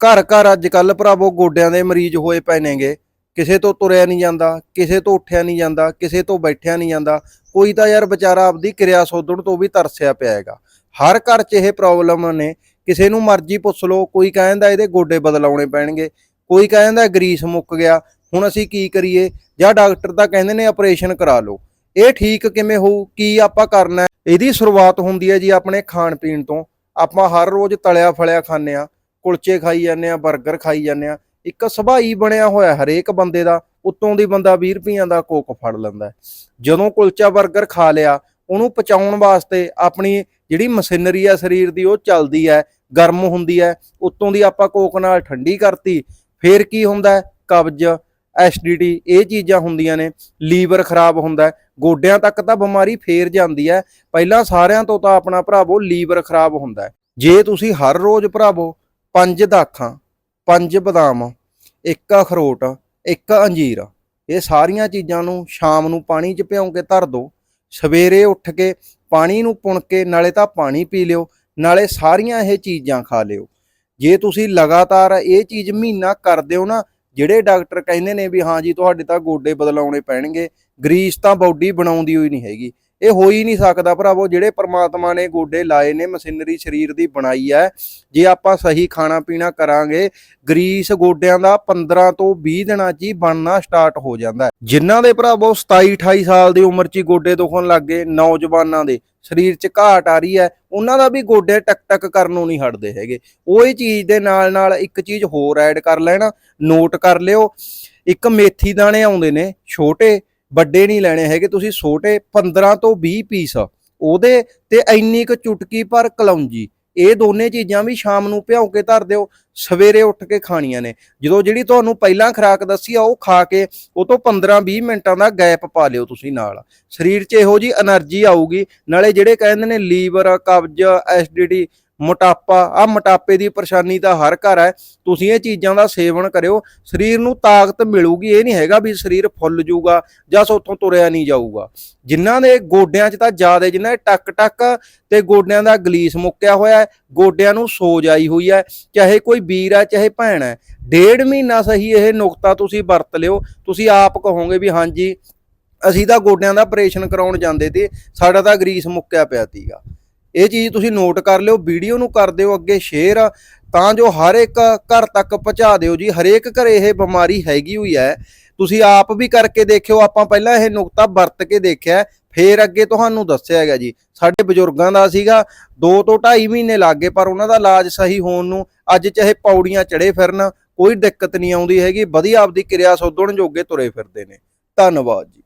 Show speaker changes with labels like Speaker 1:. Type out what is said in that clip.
Speaker 1: ਘਰ ਘਰ ਅੱਜ ਕੱਲ ਭਰਾਵੋ ਗੋਡਿਆਂ ਦੇ ਮਰੀਜ਼ ਹੋਏ ਪਏ ਨੇਗੇ। ਕਿਸੇ ਤੋਂ ਤੁਰਿਆ ਨਹੀਂ ਜਾਂਦਾ, ਕਿਸੇ ਤੋਂ ਉੱਠਿਆ ਨਹੀਂ ਜਾਂਦਾ, ਕਿਸੇ ਤੋਂ ਬੈਠਿਆ ਨਹੀਂ ਜਾਂਦਾ। ਕੋਈ ਤਾਂ ਯਾਰ ਵਿਚਾਰਾ ਆਪਦੀ ਕਿਰਿਆ ਸੋਧਣ ਤੋਂ ਵੀ ਤਰਸਿਆ ਪਿਆ ਹੈਗਾ। ਹਰ ਘਰ 'ਚ ਇਹ ਪ੍ਰੋਬਲਮ ਨੇ। ਕਿਸੇ ਨੂੰ ਮਰਜ਼ੀ ਪੁੱਛ ਲਓ, ਕੋਈ ਕਹਿੰਦਾ ਇਹਦੇ ਗੋਡੇ ਬਦਲਾਉਣੇ ਪੈਣਗੇ, ਕੋਈ ਕਹਿੰਦਾ ਗਰੀਸ ਮੁੱਕ ਗਿਆ, ਹੁਣ ਅਸੀਂ ਕੀ ਕਰੀਏ? ਜਾਂ ਡਾਕਟਰ ਤਾਂ ਕਹਿੰਦੇ ਨੇ ਆਪਰੇਸ਼ਨ ਕਰਾ ਲਓ। ਇਹ ਠੀਕ ਕਿਵੇਂ ਹੋਊ? ਕੀ ਆਪਾਂ ਕਰਨਾ ਇਹਦੀ ਸ਼ੁਰੂਆਤ ਹੁੰਦੀ ਹੈ ਜੀ ਆਪਣੇ ਖਾਣ ਪੀਣ ਤੋਂ। ਆਪਾਂ ਹਰ ਰੋਜ਼ ਤਲਿਆ ਫਲਿਆ ਖਾਂਦੇ ਆ ਕੁਲਚੇ ਖਾਈ ਜਾਂਦੇ ਆ 버ਗਰ ਖਾਈ ਜਾਂਦੇ ਆ, ਇੱਕ ਸੁਭਾਈ ਬਣਿਆ ਹੋਇਆ ਹਰੇਕ ਬੰਦੇ ਦਾ, ਉੱਤੋਂ ਦੀ ਬੰਦਾ 20 ਰੁਪਈਆਂ ਦਾ ਕੋਕ ਫੜ ਲੈਂਦਾ ਜਦੋਂ ਕੁਲਚਾ 버ਗਰ ਖਾ ਲਿਆ, ਉਹਨੂੰ ਪਚਾਉਣ ਵਾਸਤੇ ਆਪਣੀ ਜਿਹੜੀ ਮਸ਼ੀਨਰੀ ਆ ਸਰੀਰ ਦੀ, ਉਹ ਚੱਲਦੀ ਹੈ, ਗਰਮ ਹੁੰਦੀ ਹੈ, ਉੱਤੋਂ ਦੀ ਆਪਾਂ ਕੋਕ ਨਾਲ ਠੰਡੀ ਕਰਤੀ, ਫੇਰ ਕੀ ਹੁੰਦਾ ਹੈ? ਕਬਜ਼ ਐਸਿਡਿਟੀ ਇਹ ਚੀਜ਼ਾਂ ਹੁੰਦੀਆਂ ਨੇ, ਲੀਵਰ ਖਰਾਬ ਹੁੰਦਾ ਗੋਡਿਆਂ ਤੱਕ ਤਾਂ ਬਿਮਾਰੀ ਫੇਰ ਜਾਂਦੀ ਹੈ, ਪਹਿਲਾਂ ਸਾਰਿਆਂ ਤੋਂ ਤਾਂ ਆਪਣਾ ਭਰਾਵੋ ਲੀਵਰ ਖਰਾਬ ਹੁੰਦਾ ਜੇ ਤੁਸੀਂ ਹਰ ਰੋਜ਼ ਭਰਾਵੋ ਪੰਜ ਦਾਖਾਂ ਪੰਜ ਬਦਾਮ, ਇੱਕ ਅਖਰੋਟ, ਇੱਕ ਅੰਜੀਰ। ਇਹ ਸਾਰੀਆਂ ਚੀਜ਼ਾਂ ਨੂੰ ਸ਼ਾਮ ਨੂੰ ਪਾਣੀ 'ਚ ਭਿਉਂ ਕੇ ਧਰ ਦਿਓ ਸਵੇਰੇ ਉੱਠ ਕੇ ਪਾਣੀ ਨੂੰ ਪੁਣ ਕੇ ਨਾਲੇ ਤਾਂ ਪਾਣੀ ਪੀ ਲਿਓ, ਨਾਲੇ ਸਾਰੀਆਂ ਇਹ ਚੀਜ਼ਾਂ ਖਾ ਲਿਓ। ਜੇ ਤੁਸੀਂ ਲਗਾਤਾਰ ਇਹ ਚੀਜ਼ ਮਹੀਨਾ ਕਰਦੇ ਹੋ ਨਾ, ਜਿਹੜੇ ਡਾਕਟਰ ਕਹਿੰਦੇ ਨੇ ਵੀ ਹਾਂ ਜੀ, ਤੁਹਾਡੇ ਤਾਂ ਗੋਡੇ ਬਦਲਾਉਣੇ ਪੈਣਗੇ, ਗਰੀਸ ਤਾਂ ਬਾਡੀ ਬਣਾਉਂਦੀ ਹੋਈ ਨਹੀਂ ਹੈਗੀ। ਇਹ ਹੋ ਹੀ ਨਹੀਂ ਸਕਦਾ ਭਰਾਵੋ, ਜਿਹੜੇ ਪ੍ਰਮਾਤਮਾ ਨੇ ਗੋਡੇ ਲਾਏ ਨੇ, ਮਸ਼ੀਨਰੀ ਸਰੀਰ ਦੀ ਬਣਾਈ ਹੈ, ਜੇ ਆਪਾਂ ਸਹੀ ਖਾਣਾ ਪੀਣਾ ਕਰਾਂਗੇ, ਗਰੀਸ ਗੋਡਿਆਂ ਦਾ 15 ਤੋਂ 20 ਦਿਨਾਂ 'ਚ ਹੀ ਬਣਨਾ ਸਟਾਰਟ ਹੋ ਜਾਂਦਾ ਹੈ। ਜਿਨ੍ਹਾਂ ਦੇ ਭਰਾਵੋ 27 28 ਸਾਲ ਦੀ ਉਮਰ 'ਚ ਹੀ ਗੋਡੇ ਦੁਖਣ ਲੱਗ ਗਏ ਨੌਜਵਾਨਾਂ ਦੇ, ਸਰੀਰ 'ਚ ਘਾਟ ਆ ਰਹੀ ਹੈ, ਉਹਨਾਂ ਦਾ ਵੀ ਗੋਡੇ ਟਕ ਟਕ ਕਰਨੋਂ ਨਹੀਂ ਹਟਦੇ ਹੈਗੇ। ਉਹ ਇਹ ਚੀਜ਼ ਦੇ ਨਾਲ ਨਾਲ ਇੱਕ ਚੀਜ਼ ਹੋਰ ਐਡ ਕਰ ਲੈਣਾ ਨੋਟ ਕਰ ਲਿਓ, ਇੱਕ ਮੇਥੀ ਦਾਣੇ ਆਉਂਦੇ ਨੇ, ਛੋਟੇ ਵੱਡੇ ਨਹੀਂ ਲੈਣੇ ਹੈਗੇ, ਤੁਸੀਂ ਛੋਟੇ 15 ਤੋਂ 20 ਪੀਸ ਉਹਦੇ ਤੇ ਇੰਨੀ ਕੁ ਚੁਟਕੀ ਪਰ ਕਲੌਂਜੀ ਇਹ ਦੋਨੇ ਚੀਜ਼ਾਂ ਵੀ ਸ਼ਾਮ ਨੂੰ ਭਿਉਂ ਕੇ ਧਰ ਦਿਓ, ਸਵੇਰੇ ਉੱਠ ਕੇ ਖਾਣੀਆਂ ਨੇ। ਜਦੋਂ ਜਿਹੜੀ ਤੁਹਾਨੂੰ ਪਹਿਲਾਂ ਖਰਾਕ ਦੱਸੀ ਆ, ਉਹ ਖਾ ਕੇ, ਉਹ ਤੋਂ 15-20 ਮਿੰਟਾਂ ਦਾ ਗੈਪ ਪਾ ਲਿਓ ਤੁਸੀਂ ਨਾਲ। ਸਰੀਰ 'ਚ ਇਹੋ ਜੀ એનર્ਜੀ ਆਊਗੀ, ਨਾਲੇ ਜਿਹੜੇ ਕਹਿੰਦੇ ਨੇ ਲੀਵਰ, ਕਬਜ਼ ਐਸਡੀਡੀ ਮੋਟਾਪਾ ਆ ਮੋਟਾਪੇ ਦੀ ਪਰੇਸ਼ਾਨੀ ਤਾਂ ਹਰ ਘਰ ਹੈ। ਤੁਸੀਂ ਇਹ ਚੀਜ਼ਾਂ ਦਾ ਸੇਵਨ ਕਰਿਓ। ਸਰੀਰ ਨੂੰ ਤਾਕਤ ਮਿਲੂਗੀ, ਇਹ ਨਹੀਂ ਹੈਗਾ ਵੀ ਸਰੀਰ ਫੁੱਲ ਜਾਊਗਾ ਜਾਂ ਸੋਥੋਂ ਤੁਰਿਆ ਨਹੀਂ ਜਾਊਗਾ। ਜਿਨ੍ਹਾਂ ਦੇ ਗੋਡਿਆਂ 'ਚ ਤਾਂ ਜ਼ਿਆਦਾ ਜਿਨ੍ਹਾਂ ਦੇ ਟੱਕ ਟਕ ਤੇ ਗੋਡਿਆਂ ਦਾ ਗਲੀਸ ਮੁੱਕਿਆ ਹੋਇਆ ਗੋਡਿਆਂ ਨੂੰ ਸੋਜ ਆਈ ਹੋਈ ਹੈ, ਚਾਹੇ ਕੋਈ ਵੀਰ ਹੈ, ਚਾਹੇ ਭੈਣ ਹੈ, ਡੇਢ ਮਹੀਨਾ ਸਹੀ ਇਹ ਨੁਕਤਾ ਤੁਸੀਂ ਵਰਤ ਲਿਓ। ਤੁਸੀਂ ਆਪ ਕਹੋਗੇ ਵੀ ਹਾਂਜੀ, ਅਸੀਂ ਤਾਂ ਗੋਡਿਆਂ ਦਾ ਆਪਰੇਸ਼ਨ ਕਰਾਉਣ ਜਾਂਦੇ ਤੇ ਸਾਡਾ ਤਾਂ ਗਰੀਸ ਮੁੱਕਿਆ ਪਿਆ ਸੀਗਾ। ਇਹ ਚੀਜ਼ ਤੁਸੀਂ ਨੋਟ ਕਰ ਲਿਓ ਵੀਡੀਓ ਨੂੰ ਕਰ ਦਿਓ ਅੱਗੇ ਸ਼ੇਅਰ ਤਾਂ ਜੋ ਹਰ ਇੱਕ ਘਰ ਤੱਕ ਪਹੁੰਚਾ ਦਿਓ ਜੀ। ਹਰੇਕ ਘਰੇ ਇਹ ਬਿਮਾਰੀ ਹੈਗੀ ਹੋਈ ਹੈ। ਤੁਸੀਂ ਆਪ ਵੀ ਕਰਕੇ ਦੇਖਿਓ, ਆਪਾਂ ਪਹਿਲਾਂ ਇਹ ਨੁਕਤਾ ਵਰਤ ਕੇ ਦੇਖਿਆ ਫੇਰ ਅੱਗੇ ਤੁਹਾਨੂੰ ਦੱਸਿਆ ਹੈਗਾ ਜੀ। ਸਾਡੇ ਬਜ਼ੁਰਗਾਂ ਦਾ ਸੀਗਾ 2 ਤੋਂ 2.5 ਮਹੀਨੇ ਲੱਗੇ ਪਰ ਉਹਨਾਂ ਦਾ ਇਲਾਜ ਸਹੀ ਹੋਣ ਨੂੰ, ਅੱਜ ਚਾਹੇ ਪੌੜੀਆਂ ਚੜੇ ਫਿਰਨ, ਕੋਈ ਦਿੱਕਤ ਨਹੀਂ ਆਉਂਦੀ ਹੈਗੀ। ਵਧੀਆ ਆਪਦੀ ਕਿਰਿਆ ਸੋਧਣ ਜੋਗੇ ਤੁਰੇ ਫਿਰਦੇ ਨੇ। ਧੰਨਵਾਦ ਜੀ।